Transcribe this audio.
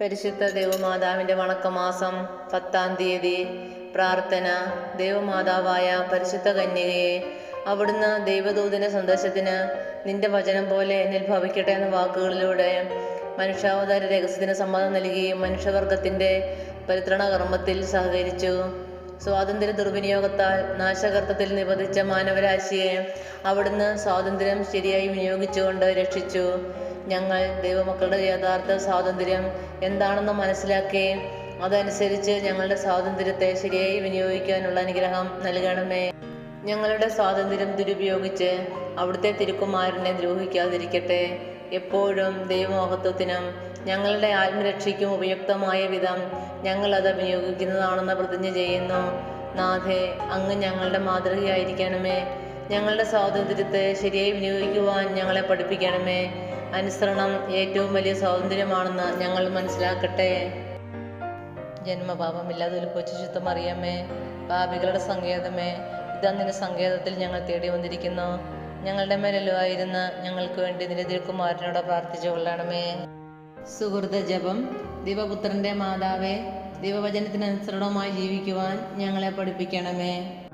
പരിശുദ്ധ ദേവമാതാവിന്റെ വണക്കമാസം പത്താം തീയതി പ്രാർത്ഥന. ദേവമാതാവായ പരിശുദ്ധ കന്യകയെ അവിടുന്ന് ദൈവദൂതന്റെ സന്ദേശത്തിന് നിന്റെ വചനം പോലെ എന്നിൽ ഭവിക്കട്ടെ എന്ന വാക്കുകളിലൂടെ മനുഷ്യാവതാര രഹസ്യത്തിന് സമ്മതം നൽകുകയും മനുഷ്യവർഗത്തിന്റെ പരിത്രണ കർമ്മത്തിൽ സഹകരിച്ചു. സ്വാതന്ത്ര്യ ദുർവിനിയോഗത്താൽ നാശകർത്തത്തിൽ നിബന്ധിച്ച മാനവരാശിയെ അവിടുന്ന് സ്വാതന്ത്ര്യം ശരിയായി വിനിയോഗിച്ചുകൊണ്ട് രക്ഷിച്ചു. ഞങ്ങൾ ദൈവമക്കളുടെ യഥാർത്ഥ സ്വാതന്ത്ര്യം എന്താണെന്ന് മനസ്സിലാക്കുകയും അതനുസരിച്ച് ഞങ്ങളുടെ സ്വാതന്ത്ര്യത്തെ ശരിയായി വിനിയോഗിക്കാനുള്ള അനുഗ്രഹം നൽകണമേ. ഞങ്ങളുടെ സ്വാതന്ത്ര്യം ദുരുപയോഗിച്ച് അവിടുത്തെ തിരുക്കുമാരനെ ദ്രോഹിക്കാതിരിക്കട്ടെ. എപ്പോഴും ദൈവമഹത്വത്തിനും ഞങ്ങളുടെ ആത്മരക്ഷയ്ക്കും ഉപയുക്തമായ വിധം ഞങ്ങൾ അത് വിനിയോഗിക്കുന്നതാണെന്ന് പ്രതിജ്ഞ ചെയ്യുന്നു. നാഥേ അങ്ങ് ഞങ്ങളുടെ മാതൃകയായിരിക്കണമേ. ഞങ്ങളുടെ സ്വാതന്ത്ര്യത്തെ ശരിയായി വിനിയോഗിക്കുവാൻ ഞങ്ങളെ പഠിപ്പിക്കണമേ. അനുസരണം ഏറ്റവും വലിയ സ്വാതന്ത്ര്യമാണെന്ന് ഞങ്ങൾ മനസ്സിലാക്കട്ടെ. ജന്മപാപമില്ലാതെ ഒരു കൊച്ചു അറിയാമേ. പാപികളുടെ സങ്കേതമേ. ഇതാ നിന്റെ സങ്കേതത്തിൽ ഞങ്ങൾ തേടി വന്നിരിക്കുന്നു. ഞങ്ങളുടെ മേലലുമായിരുന്ന ഞങ്ങൾക്ക് വേണ്ടി നിന്റെ തിരുക്കുമാരനോട് പ്രാർത്ഥിച്ചു കൊള്ളണമേ. സുഹൃത ജപം. ദിവപുത്രന്റെ മാതാവേ ദിവവചനത്തിനനുസരണമായി ജീവിക്കുവാൻ ഞങ്ങളെ പഠിപ്പിക്കണമേ.